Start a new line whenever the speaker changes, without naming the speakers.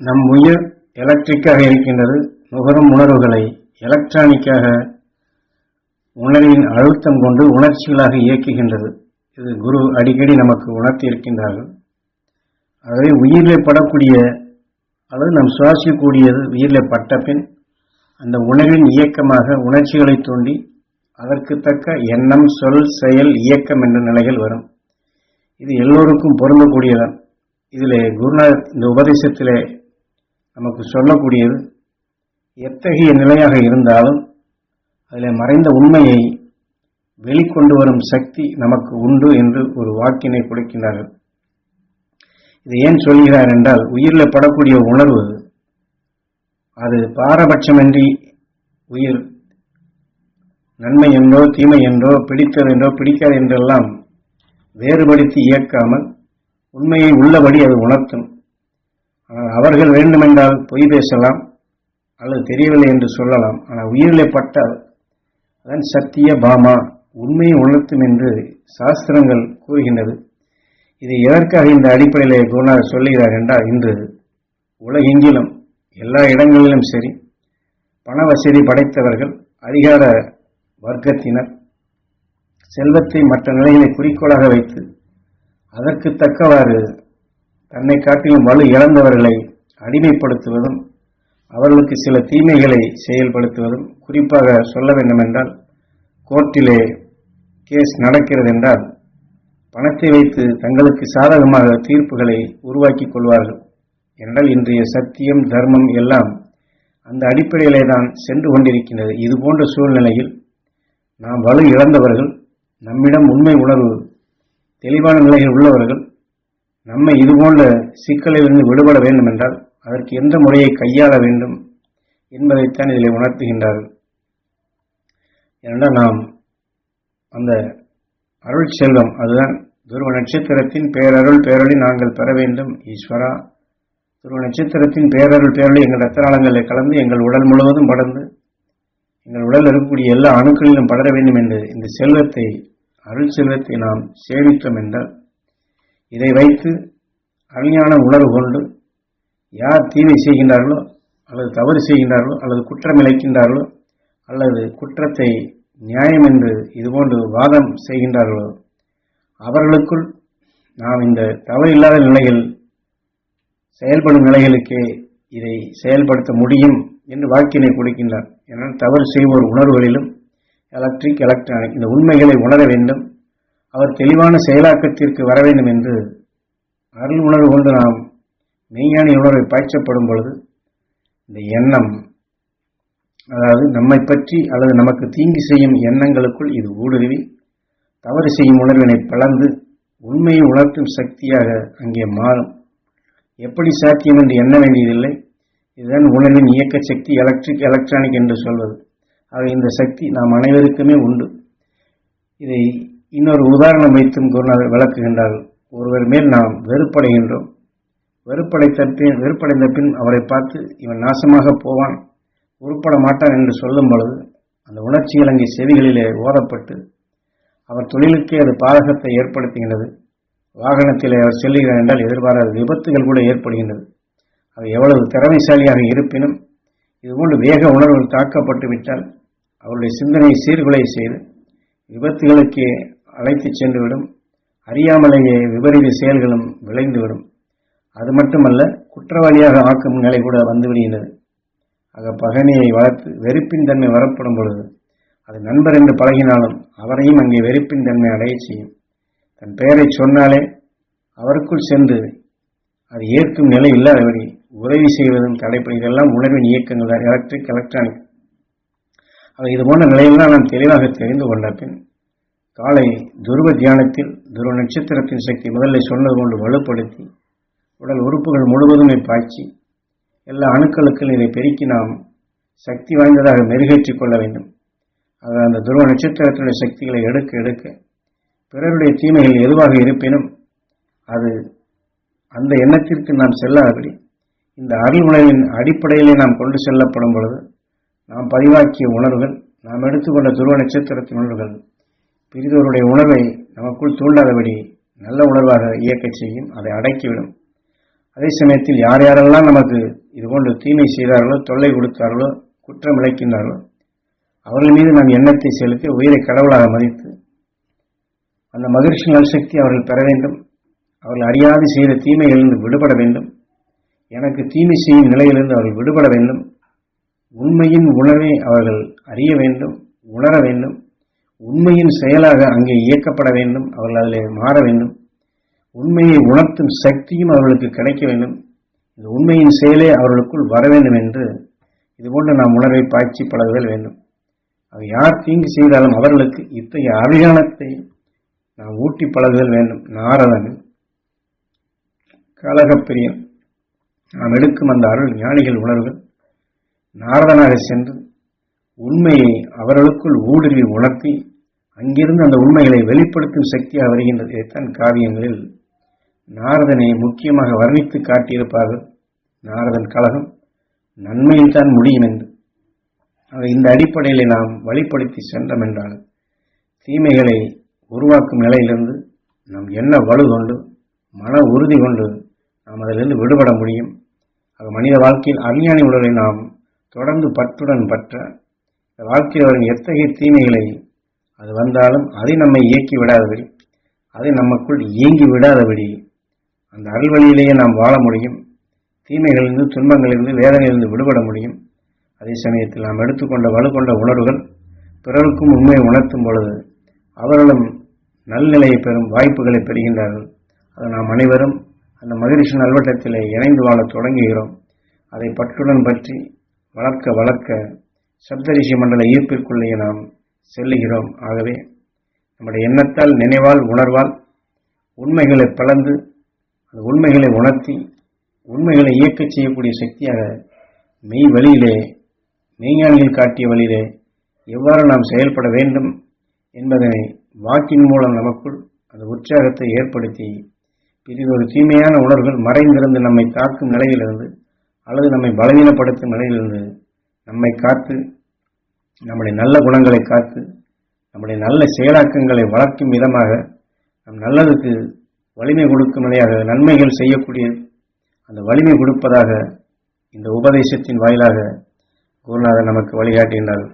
நம் உயிர் எலக்ட்ரிக்காக இருக்கின்றது. நுகரும் உணர்வுகளை எலக்ட்ரானிக்காக உணர்வின் அழுத்தம் கொண்டு உணர்ச்சிகளாக இயக்குகின்றது. இது குரு அடிக்கடி நமக்கு உணர்த்தி இருக்கின்றார்கள் ஆகவே உயிரிலே படக்கூடிய அல்லது நாம் சுவாசிக்கக்கூடியது உயிரிலே பட்ட பின் அந்த உணர்வின் இயக்கமாக உணர்ச்சிகளை தூண்டி அதற்கு தக்க எண்ணம் சொல் செயல் இயக்கம் என்ற நிலைகள் வரும். இது எல்லோருக்கும் பொருந்தக்கூடியதான் இதில் குருநாத் இந்த உபதேசத்திலே நமக்கு சொல்லக்கூடியது எத்தகைய நிலையாக இருந்தாலும் அதில் மறைந்த உண்மையை வெளிக்கொண்டு வரும் சக்தி நமக்கு உண்டு என்று ஒரு வாக்கினை கொடுக்கின்றார்கள். இதை ஏன் சொல்கிறார் என்றால் உயிரில் படக்கூடிய உணர்வு அது பாரபட்சமின்றி உயிர் நன்மை என்றோ தீமை என்றோ பிடித்தது என்றோ பிடிக்காது என்றெல்லாம் வேறுபடுத்தி இயக்காமல் உண்மையை உள்ளபடி அது உணர்த்தும். அவர்கள் வேண்டுமென்றால் பொய் பேசலாம் அல்லது தெரியவில்லை என்று சொல்லலாம். ஆனால் உயிரிலே பட்டால் அதன் சத்திய பாமா உண்மையை உணர்த்தும் என்று சாஸ்திரங்கள் கூறுகின்றது. இது எதற்காக இந்த அடிப்படையிலே குருநாதர் சொல்லுகிறார் என்றால் இன்று உலகெங்கிலும் எல்லா இடங்களிலும் சரி பண வசதி படைத்தவர்கள் அதிகார வர்க்கத்தினர் செல்வத்தை மற்ற நிலைகளை குறிக்கோளாக வைத்து அதற்கு தக்கவாறு தன்னை காட்டிலும் வலு இழந்தவர்களை அடிமைப்படுத்துவதும் அவர்களுக்கு சில தீமைகளை செயல்படுத்துவதும் குறிப்பாக சொல்ல வேண்டுமென்றால் கோர்ட்டிலே கேஸ் நடக்கிறது என்றால் பணத்தை வைத்து தங்களுக்கு சாதகமாக தீர்ப்புகளை உருவாக்கிக் கொள்வார்கள். என்றால் இன்றைய சத்தியம் தர்மம் எல்லாம் அந்த அடிப்படையிலே தான் சென்று கொண்டிருக்கின்றது. இது போன்ற சூழ்நிலையில் நாம் வலு இழந்தவர்கள் நம்மிடம் உண்மை உணர்வு தெளிவான நிலையில் உள்ளவர்கள் நம்மை இதுபோன்ற சிக்கலிலிருந்து விடுபட வேண்டும் என்றால் அதற்கு எந்த முறையை கையாள வேண்டும் என்பதைத்தான் இதில் உணர்த்துகின்றார்கள். ஏனென்றால் நாம் அந்த அருள் செல்வம் அதுதான் துருவ நட்சத்திரத்தின் பேரருள் பேரொழி நாங்கள் பெற வேண்டும் ஈஸ்வரா. துருவ நட்சத்திரத்தின் பேரருள் பேரொழி எங்கள் ரத்தநாளங்களில் கலந்து எங்கள் உடல் முழுவதும் படர்ந்து எங்கள் உடல் இருக்கக்கூடிய எல்லா அணுக்களிலும் படர வேண்டும் என்று இந்த செல்வத்தை அருள் செல்வத்தை நாம் சேமித்தோம் என்றால் இதை வைத்து அருஞான உணர்வு கொண்டு யார் தீமை செய்கின்றார்களோ அல்லது தவறு செய்கின்றார்களோ அல்லது குற்றம் இழைக்கின்றார்களோ அல்லது குற்றத்தை நியாயம் என்று இதுபோன்று வாதம் செய்கின்றார்களோ அவர்களுக்குள் நாம் இந்த தவறு இல்லாத நிலையில் செயல்படும் நிலைகளுக்கே இதை செயல்படுத்த முடியும் என்று வாக்கினை கொடுக்கின்றார். ஏனால் தவறு செய்வோர் உணர்வுகளிலும் எலக்ட்ரிக் எலக்ட்ரானிக் இந்த உண்மைகளை உணர வேண்டும். அவர் தெளிவான செயலாக்கத்திற்கு வர வேண்டும் என்று அருள் உணர்வு கொண்டு நாம் மெய்ஞானி உணர்வை பாய்ச்சப்படும் பொழுது இந்த எண்ணம் அதாவது நம்மை பற்றி அல்லது நமக்கு தீங்கு செய்யும் எண்ணங்களுக்குள் இது ஊடுருவி தவறு செய்யும் உணர்வினை பிளந்து உண்மையை உணர்த்தும் சக்தியாக அங்கே மாறும். எப்படி சாத்தியம் என்று எண்ண வேண்டியதில்லை. இதுதான் உணர்வின் இயக்க சக்தி எலக்ட்ரிக் எலக்ட்ரானிக் என்று சொல்வது. ஆக இந்த சக்தி நாம் அனைவருக்குமே உண்டு. இதை இன்னொரு உதாரணம் வைத்தும் குருநாதர் விளக்குகின்றார்கள் ஒருவர் மேல் நாம் வெறுப்படைகின்றோம். வெறுப்படைத்த பின் வெறுப்படைந்த பின் அவரை பார்த்து இவன் நாசமாக போவான் உருப்பட மாட்டான் என்று சொல்லும் பொழுது அந்த உணர்ச்சிகள் அங்கே செவிகளிலே ஓதப்பட்டு அவர் தொழிலுக்கே அது பாதகத்தை ஏற்படுத்துகின்றது. வாகனத்திலே அவர் செல்லுகிறார் என்றால் எதிர்பாராத விபத்துகள் கூட ஏற்படுகின்றது. அவர் எவ்வளவு திறமைசாலியாக இருப்பினும் இதுபோன்று வேக உணர்வுகள் தாக்கப்பட்டு விட்டால் அவருடைய சிந்தனையை சீர்குலை செய்து விபத்துகளுக்கு அழைத்துச் சென்றுவிடும். அறியாமலேயே விபரீத செயல்களும் விளைந்துவிடும் அது மட்டுமல்ல குற்றவாளியாக ஆக்கும் நிலை கூட வந்துவிடுகின்றது ஆக பகனியை வளர்த்து வெறுப்பின் தன்மை வரப்படும் பொழுது அது நண்பர் என்று பழகினாலும் அவரையும் அங்கே வெறுப்பின் தன்மை அடைய செய்யும். தன் பெயரை சொன்னாலே அவருக்குள் சென்று அது ஏற்கும் நிலை இல்லாதபடி உதவி செய்வதும் தடைப்படும். இதெல்லாம் உணர்வின் இயக்கங்கள் தான். எலக்ட்ரிக் எலக்ட்ரானிக் ஆக இது போன்ற நிலையெல்லாம் நாம் தெளிவாக தெரிந்து கொண்ட பின் காலை துருவ தியானத்தில் துருவ நட்சத்திரத்தின் சக்தி முதல்ல சொன்னது கொண்டு வலுப்படுத்தி உடல் உறுப்புகள் முழுவதுமே பாய்ச்சி எல்லா அணுக்களுக்கும் இதை பெருக்கி நாம் சக்தி வாய்ந்ததாக மெருகேற்றிக் கொள்ள வேண்டும். அது அந்த துருவ நட்சத்திரத்தினுடைய சக்திகளை எடுக்க எடுக்க பிறருடைய தீமைகள் எதுவாக இருப்பினும் அது அந்த எண்ணத்திற்கு நாம் செல்லாதபடி இந்த அருள் உணர்வின் அடிப்படையிலே நாம் கொண்டு செல்லப்படும் பொழுது நாம் பதிவாக்கிய உணர்வுகள் நாம் எடுத்துக்கொண்ட துருவ நட்சத்திரத்தின் உணர்வுகள் பிரிதோருடைய உணர்வை நமக்குள் தூண்டாதபடி நல்ல உணர்வாக இயக்கச் செய்யும் அதை அடக்கிவிடும். அதே சமயத்தில் யார் யாரெல்லாம் நமக்கு இதுபோன்று தீமை செய்தார்களோ தொல்லை கொடுத்தார்களோ குற்றம் இழைக்கின்றார்களோ அவர்கள் மீது நம் எண்ணத்தை செலுத்தி உயிரை கடவுளாக மதித்து அந்த மகிழ்ச்சி நல்சக்தி அவர்கள் பெற வேண்டும். அவர்கள் அறியாது செய்த தீமைகளிலிருந்து விடுபட வேண்டும். எனக்கு தீமை செய்யும் நிலையிலிருந்து அவர்கள் விடுபட வேண்டும். உண்மையின் உணர்வை அவர்கள் அறிய வேண்டும் உணர வேண்டும். உண்மையின் செயலாக அங்கே இயக்கப்பட வேண்டும் அவர்கள் அதில் மாற வேண்டும். உண்மையை உணர்த்தும் சக்தியும் அவர்களுக்கு கிடைக்க வேண்டும். இந்த உண்மையின் செயலே அவர்களுக்குள் வர வேண்டும் என்று இதுபோன்று நாம் உணர்வை பாய்ச்சி பழகுதல் வேண்டும். அவர் யார் தீங்கு செய்தாலும் அவர்களுக்கு இத்தகைய அபியானத்தை நாம் ஊட்டி பழகுதல் வேண்டும். நாரதன் கலகப்பிரியம் நாம் எடுக்கும் அந்த அருள் ஞானிகள் உணர்வுகள். நாரதனாக சென்று உண்மையை அவர்களுக்குள் ஊடுருவி உணர்த்தி அங்கிருந்து அந்த உண்மைகளை வெளிப்படுத்தும் சக்தியாக வருகின்றது இதைத்தான் காவியங்களில் நாரதனை முக்கியமாக வர்ணித்து காட்டியிருப்பார்கள். நாரதன் கழகம் நன்மையில் தான் முடியும் என்று. அதை இந்த அடிப்படையில் நாம் வழிப்படுத்தி சென்றோம் என்றால் தீமைகளை உருவாக்கும் நிலையிலிருந்து நாம் என்ன வலு கொண்டு மன உறுதி கொண்டு நாம் அதிலிருந்து விடுபட முடியும்? ஆக மனித வாழ்க்கையில் அஞ்ஞானி உடலை நாம் தொடர்ந்து பற்றுடன் பற்ற வாழ்க்கையில் வரும் எத்தகைய தீமைகளை அது வந்தாலும் அதை நம்மை இயக்கி விடாதபடி அதை நமக்குள் இயங்கி விடாதபடி அந்த அருள்வழியிலேயே நாம் வாழ முடியும். தீமைகளிலிருந்து துன்பங்களிலிருந்து வேதனையிலிருந்து விடுபட முடியும். அதே சமயத்தில் நாம் எடுத்துக்கொண்ட வலு கொண்ட உணர்வுகள் பிறருக்கும் உண்மையை உணர்த்தும் பொழுது அவர்களும் நல்நிலையை பெறும் வாய்ப்புகளை பெறுகின்றார்கள். அதை நாம் அனைவரும் அந்த மகிழ்ச்சி நல்வட்டத்திலே இணைந்து வாழத் தொடங்குகிறோம். அதை பற்றுடன் பற்றி வளர்க்க வளர்க்க சப்தரிஷி மண்டல ஈர்ப்பிற்குள்ளேயே நாம் செல்லுகிறோம். ஆகவே நம்முடைய எண்ணத்தால் நினைவால் உணர்வால் உண்மைகளை பிளந்து அந்த உண்மைகளை உணர்த்தி உண்மைகளை இயக்கச் செய்யக்கூடிய சக்தியாக மெய் வழியிலே மெய்ஞானிகள் காட்டிய வழியிலே எவ்வாறு நாம் செயல்பட வேண்டும் என்பதனை வாக்கின் மூலம் நமக்குள் அந்த உற்சாகத்தை ஏற்படுத்தி பிறிதொரு தீமையான உணர்வுகள் மறைந்திருந்து நம்மை தாக்கும் நிலையிலிருந்து அல்லது நம்மை பலவீனப்படுத்தும் நிலையிலிருந்து நம்மை காத்து நம்முடைய நல்ல குணங்களை காத்து நம்முடைய நல்ல செயலாக்கங்களை வளர்க்கும் விதமாக நம் நல்லதுக்கு வலிமை கொடுக்கும் நிலையாக நன்மைகள் செய்யக்கூடிய அந்த வலிமை கொடுப்பதாக இந்த உபதேசத்தின் வாயிலாக குருநாதர் நமக்கு வழிகாட்டுகின்றார்கள்